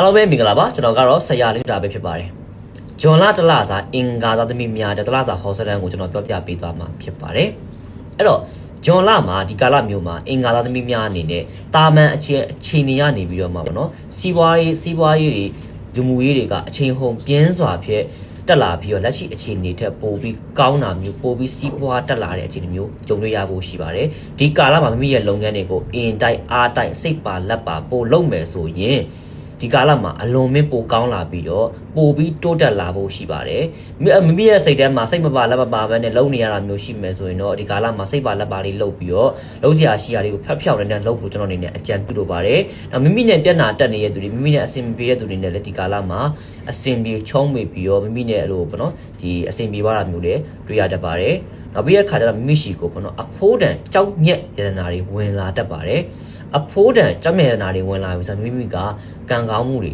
အားလုံးပဲမင်္ဂလာပါကျွန်တော်ကတော့ဆရာလေးတာပဲဖြစ်ပါတယ်ဂျွန်လာတလစာအင်္ဂါသားသမီးများတဲ့တလစာဟောစတန်ကိုကျွန်တော်ပြောပြပေးသွားမှာဖြစ်ပါတယ်အဲ့တော့ဂျွန်လာမှာဒီကာလမျိုးမှာအင်္ဂါသားသမီးများအနေနဲ့တာမန်အခြေအခြေအနေရနေပြီးတော့မှာပေါ့နော်စီးပွားရေးစီးပွားရေးတွေလူမှုရေးတွေကအချိန်ဟုန်ပြင်းစွာဖြစ်တက်လာပြီးတော့လက်ရှိအခြေအနေထက်ပိုပြီးကောင်းတာမျိုးပိုပြီးစီးပွားတက်လာတဲ့အခြေအနေမျိုးကြုံတွေ့ရဖို့ရှိပါတယ်ဒီကာလမှာမိမိရဲ့လုပ်ငန်းတွေကိုအင်တိုက်အားတိုက်စိတ်ပါလက်ပါပို့လုပ်မယ်ဆိုရင် ဒီကာလမှာအလွန်မင်းပိုကောင်းလာပြီးတော့ပိုပြီးတိုးတက်လာဖို့ရှိပါတယ်မိမိမိရဲ့စိတ်ထဲမှာစိတ်မပါလက်မပါဘဲနဲ့လုပ်နေရတာမျိုးရှိမယ်ဆိုရင်တော့ဒီကာလမှာစိတ်ပါလက်ပါလေးလုပ်ပြီးတော့လုပ်စရာရှိရာတွေကိုဖျောက်ဖျောက်နေတဲ့လုပ်ဖို့ကျွန်တော်အနေနဲ့အကြံပြုလိုပါတယ်နောက်မိမိနဲ့ပြဿနာတက်နေတဲ့သူတွေမိမိနဲ့အဆင်မပြေတဲ့သူတွေနဲ့လည်းဒီကာလမှာအဆင်ပြေချုံးမိပြီးတော့မိမိနဲ့အဲ့လိုပေါ့နော်ဒီအဆင်ပြေသွားတာမျိုးတွေတွေ့ရတတ်ပါတယ်နောက်ပြီးတဲ့ခါကျတော့မိမိရှိကိုပေါ့နော်အဖိုးတန်ကြောက်ညက်ရတနာတွေဝင်လာတတ်ပါတယ် အဖိုးတန်ကြောက်ညက်ရတနာတွေဝင်လာပြီဆိုတော့မိမိကကံကောင်းမှုတွေ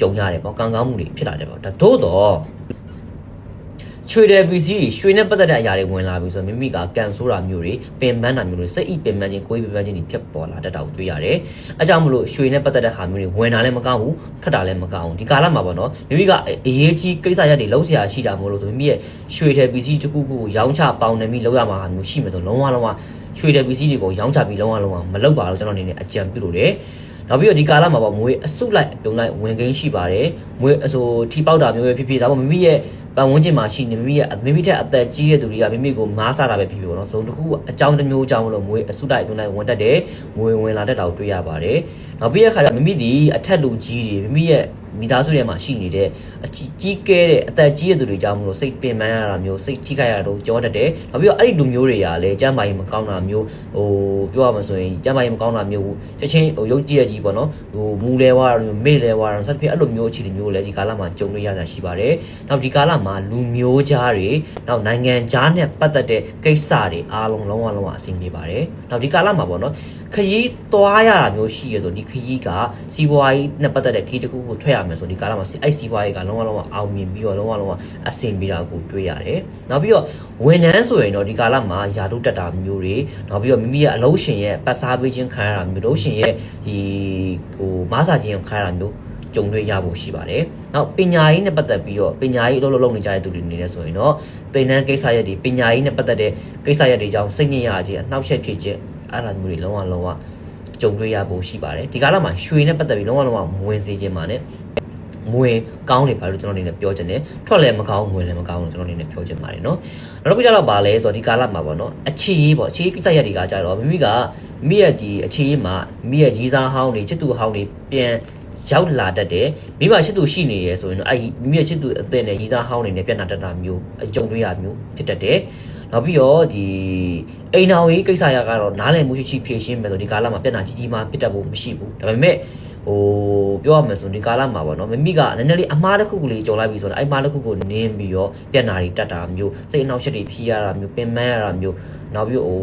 ကြုံရတယ်ပေါ့ကံကောင်းမှုတွေဖြစ်လာတယ်ပေါ့ဒါသို့တော့ ချွေတယ်ပစ္စည်းတွေရွှေနဲ့ပတ်သက်တဲ့အရာတွေဝင်လာပြီဆိုတော့မိမိကကန်ဆိုးတာမျိုးတွေပင်ပန်းတာမျိုးတွေစိတ်ဣပင်ပန်းခြင်းကိုယ်ဣပင်ပန်းခြင်းတွေဖြစ်ပေါ်လာတတ်တာကိုတွေ့ရတယ်။အဲကြောင့်မလို့ရွှေနဲ့ပတ်သက်တဲ့ဟာမျိုးတွေဝင်တာလည်းမကောင်းဘူးထွက်တာလည်းမကောင်းဘူးဒီကာလမှာပေါ့နော်မိမိကအရေးကြီးကိစ္စရက်တွေလုံးဆရာရှိတာမို့လို့ဆိုမိမိရဲ့ရွှေတယ်ပစ္စည်းတစ်ခုခုကိုရောင်းချပေါင်းနေပြီးလောက်ရမှာမျိုးရှိမယ်ဆိုလုံးဝလုံးဝရွှေတယ်ပစ္စည်းတွေကိုရောင်းချပြီးလုံးဝလုံးဝမလုပ်ပါလို့ကျွန်တော်အနေနဲ့အကြံပြုလို့တယ်။နောက်ပြီးတော့ဒီကာလမှာပေါ့ငွေအစုလိုက်အပြုံလိုက်ဝင်ကိန်းရှိပါတယ်ငွေအဆိုထီပေါက်တာမျိုးပဲဖြစ်ဖြစ်ဒါပေမဲ့မိမိရဲ့ ပတ်ဝန်းကျင်မှာရှိနေမိမိရဲ့မိမိထက်အသက်ကြီးတဲ့သူတွေကမိမိကိုမားစားတာပဲဖြစ်ဖြစ်ပေါ့နော်ဆိုတော့တခုအကြောင်းတစ်မျိုးအကြောင်းလို့ငွေအစုလိုက်အပြုံလိုက်ဝင်တတ်တယ်ငွေဝင်လာတတ်တာကိုတွေ့ရပါတယ်နောက်ပြီးတဲ့အခါကျမိမိဒီအထက်လူကြီးတွေမိမိရဲ့ မိသားစုထဲမှာရှိနေတဲ့အကြီးကြီးကဲတဲ့အသက်ကြီးတဲ့သူတွေကြောင့်မလို့စိတ်ပင်ပန်းရတာမျိုးစိတ်ထိခိုက်ရတာတို့ကြောတတ်တယ်နောက်ပြီးတော့အဲ့ဒီလူမျိုးတွေကလည်းကျမ်းမာရေးမကောင်းတာမျိုးဟိုပြောရမှာဆိုရင်ကျမ်းမာရေးမကောင်းတာမျိုးချက်ချင်းဟိုရုပ်ကြည့်ရကြီးပေါ့နော်ဟိုမူလဲဝါတာမျိုးမေ့လဲဝါတာစသဖြင့်အဲ့လိုမျိုးအခြေအနေမျိုးလည်းဒီကာလမှာကြုံတွေ့ရတာရှိပါတယ်နောက်ဒီကာလမှာလူမျိုးကြားတွေနောက်နိုင်ငံကြားနဲ့ပတ်သက်တဲ့ကိစ္စတွေအားလုံးလုံးဝလုံးဝအဆင်ပြေပါတယ်နောက်ဒီကာလမှာပေါ့နော်ခရီးသွားရတာမျိုးရှိရဆိုဒီခရီးကစီးပွားရေးနဲ့ပတ်သက်တဲ့ခရီးတစ်ခုကိုထွက်ရမယ်ဆိုဒီကာလမှာအဲ့စီးပွားရေးကလုံးဝလုံးဝအောင်မြင်ပြီးတော့လုံးဝလုံးဝအဆင်ပြေတာကိုတွေ့ရတယ်။နောက်ပြီးတော့ဝန်ထမ်းဆိုရင်တော့ဒီကာလမှာယာတို့တက်တာမျိုးတွေနောက်ပြီးတော့မိမိရဲ့အလုံးရှင်ရဲ့ပတ်စားပေးခြင်းခံရတာမျိုးလုံးရှင်ရဲ့ဒီဟိုမားစာခြင်းကိုခံရတာမျိုးကြုံတွေ့ရဖို့ရှိပါတယ်။နောက်ပညာရေးနဲ့ပတ်သက်ပြီးတော့ပညာရေးအလုပ်လုပ်လုပ်နေကြတဲ့သူတွေနေနေဆိုရင်တော့သင်တန်းကိစ္စရပ်တွေပညာရေးနဲ့ပတ်သက်တဲ့ကိစ္စရပ်တွေကြောင့်စိတ်ညစ်ရခြင်းအနှောက်အယှက်ဖြစ်ခြင်းအဲ့ဒါမျိုးတွေလုံးဝလုံးဝကြုံတွေ့ရဖို့ရှိပါတယ်ဒီကာလမှာရွှေနဲ့ပတ်သက်ပြီးလုံးဝလုံးဝမဝင်စေခြင်းပါနဲ့ ငွေကောင်းနေပါလို့ကျွန်တော်အနေနဲ့ပြောချင်တယ်ထွက်လည်းမကောင်းငွေလည်းမကောင်းလို့ကျွန်တော်အနေနဲ့ပြောချင်ပါတယ်เนาะနောက်တစ်ခုကျတော့ဗာလဲဆိုတော့ဒီကာလမှာပေါ့เนาะအခြေရေးပေါ့အခြေရေးကိစ္စရပ်တွေကကြတော့မိမိကမိရဲ့ဒီအခြေရေးမှာမိရဲ့ရီးစားဟောင်းတွေချစ်သူဟောင်းတွေပြန်ရောက်လာတတ်တယ်မိဘချစ်သူရှိနေရယ်ဆိုရင်တော့အဲ့မိမိရဲ့ချစ်သူအသက်နဲ့ရီးစားဟောင်းတွေနဲ့ပြန်လာတတ်တာမျိုးအကြုံတွေ့ရမျိုးဖြစ်တတ်တယ်နောက်ပြီးတော့ဒီအိမ်တော်ရေးကိစ္စရကတော့နားလည်မှုရှိရှိဖြည့်ရှင်းမယ်ဆိုဒီကာလမှာပြဿနာကြီးကြီးမားဖြစ်တတ်ဖို့မရှိဘူးဒါပေမဲ့ ဟိုပြောရမယ်ဆိုဒီကာလမှာပေါ့နော်မမိကနည်းနည်းလေးအမားတစ်ခုကလေးကြုံလိုက်ပြီဆိုတော့အဲ့မားတစ်ခုကိုနင်းပြီးတော့ပြဿနာတွေတက်တာမျိုးစိတ်အနှောက်အယှက်တွေဖြီးရတာမျိုးပင်ပန်းရတာမျိုးနောက်ပြီးဟို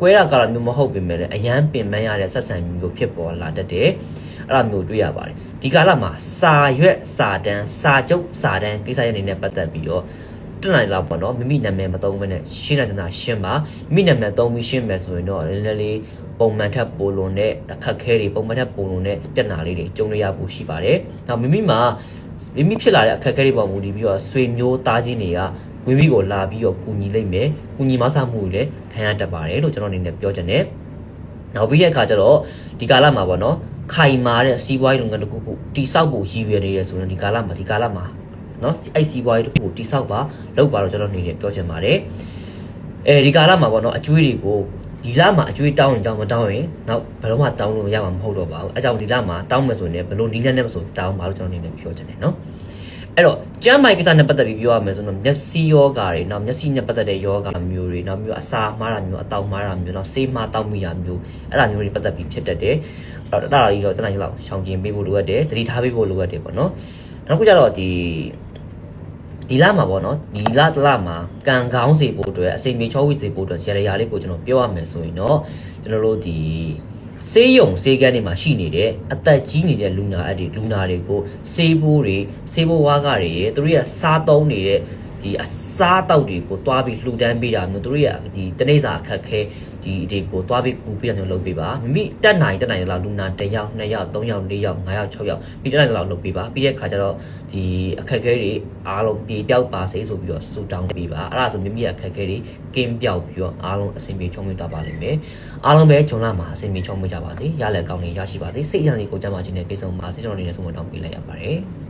ကွဲတာကာလမျိုးမဟုတ်ပြင်မဲ့လည်းအရန်ပင်ပန်းရတဲ့ဆက်ဆံမျိုးဖြစ်ပေါ်လာတတ်တယ်အဲ့ဒါမျိုးတွေ့ရပါတယ်ဒီကာလမှာစာရွက်စာတန်းစာကျုပ်စာတန်းကိစ္စရနေနဲ့ပတ်သက်ပြီးတော့ တက်နိုင်လောက်ပေါ့နော်မိမိနာမည်မသုံးဘဲနဲ့ရှင်းတဲ့နာရှင်းပါမိမိနာမည်သုံးပြီးရှင်းမယ်ဆိုရင်တော့နည်းနည်းလေးပုံမှန်ထက်ပိုလွန်တဲ့အခက်ခဲတွေပုံမှန်ထက်ပိုလွန်တဲ့တက်နာလေးတွေကြုံရရဖို့ရှိပါတယ်။နောက်မိမိမှာမိမိဖြစ်လာတဲ့အခက်ခဲတွေပေါ်မူတည်ပြီးတော့ဆွေမျိုးသားချင်းတွေကမိမိကိုလာပြီးတော့ကူညီလိုက်မယ်။ကူညီမဆမှုတွေလည်းခံရတတ်ပါတယ်လို့ကျွန်တော်အနေနဲ့ပြောချင်တယ်။နောက်ပြီးတဲ့အခါကျတော့ဒီကာလမှာပေါ့နော်ခိုင်မာတဲ့စီးပွားရေးလုပ်ငန်းတစ်ခုခုတိစောက်ဖို့ရည်ရွယ်နေရဆိုရင်ဒီကာလမှာဒီကာလမှာ နော်အဲ့စီးပွားရေးတစ်ခုကိုတိစောက်ပါလောက်ပါတော့ကျွန်တော်အနေနဲ့ပြောချင်ပါတယ်။အဲဒီကာလမှာပေါ့နော်အကျွေးတွေကိုဒီလမှာအကျွေးတောင်းရင်တောင်းမတောင်းရင်နောက်ဘယ်တော့မှတောင်းလို့ရမှာမဟုတ်တော့ပါဘူးအဲကြောင့်ဒီလမှာတောင်းမယ်ဆိုရင်ဘယ်လိုနီးလန်းနဲ့မဆိုတောင်းပါလို့ကျွန်တော်အနေနဲ့ပြောချင်တယ်နော်အဲ့တော့ကျမ်းမိုင်ကိစ္စနဲ့ပတ်သက်ပြီးပြောရမယ်ဆိုတော့မျက်စိယောဂါတွေနောက်မျက်စိနဲ့ပတ်သက်တဲ့ယောဂါမျိုးတွေနောက်မျိုးအစာမှားတာမျိုးအတောင်မှားတာမျိုးနောက်ဆေးမှားတောက်မိတာမျိုးအဲ့ဒါမျိုးတွေပတ်သက်ပြီးဖြစ်တတ်တယ်အဲ့တော့တာရီတော့တနင်္လာနေ့လောက်ရှောင်ကျင်ပေးဖို့လိုအပ်တယ်သတိထားပေးဖို့လိုအပ်တယ်ပေါ့နော်နောက်တစ်ခုကျတော့ဒီ ဒီလမှာပေါ့နော်ဒီလတလမှာကံကောင်းစေဖို့အတွက်အစိမ်မြေချောဝိစေဖို့အတွက်ရရရလေးကိုကျွန်တော်ပြောရမယ်ဆိုရင်တော့ကျွန်တော်တို့ဒီဆေးရုံဆေးကန်းတွေမှာရှိနေတဲ့အသက်ကြီးနေတဲ့လူနာအပ်တွေလူနာတွေကိုဆေးဘိုးတွေဆေးဘိုးဝါးကတွေရေသူတို့ရစားသုံးနေတဲ့ ဒီဒီအစားအသောက်တွေကိုတွားပြီးလှူဒန်းပေးတာမျိုးသူတို့ရဲ့ဒီတနေ့စာအခက်ခဲဒီတွေကိုတွားပြီးကူပေးတာမျိုးလုပ်ပေးပါမိမိတက်နိုင်တက်နိုင်တဲ့လောက်လူနာ1ယောက်2ယောက်3ယောက်4ယောက်5ယောက်6ယောက်ပြီးတက်နိုင်တဲ့လောက်လုပ်ပေးပါပြီးတဲ့ခါကျတော့ဒီအခက်ခဲတွေအားလုံးပြေပြောက်ပါစေဆိုပြီးတော့ဆူတောင်းပေးပါအဲ့ဒါဆိုမိမိရဲ့အခက်ခဲတွေကင်းပြောက်ပြီးတော့အားလုံးအဆင်ပြေချုံးမွေးသွားပါလိမ့်မယ်အားလုံးပဲဂျွန်လာမှာအဆင်ပြေချုံးမွေးကြပါစေရလက်ကောင်းနေရရှိပါစေစိတ်ရည်ကိုကြမ်းပါခြင်းနဲ့ပြေဆုံးပါစေကျွန်တော်အနေနဲ့ဆုံးမတောင်းပေးလိုက်ရပါတယ်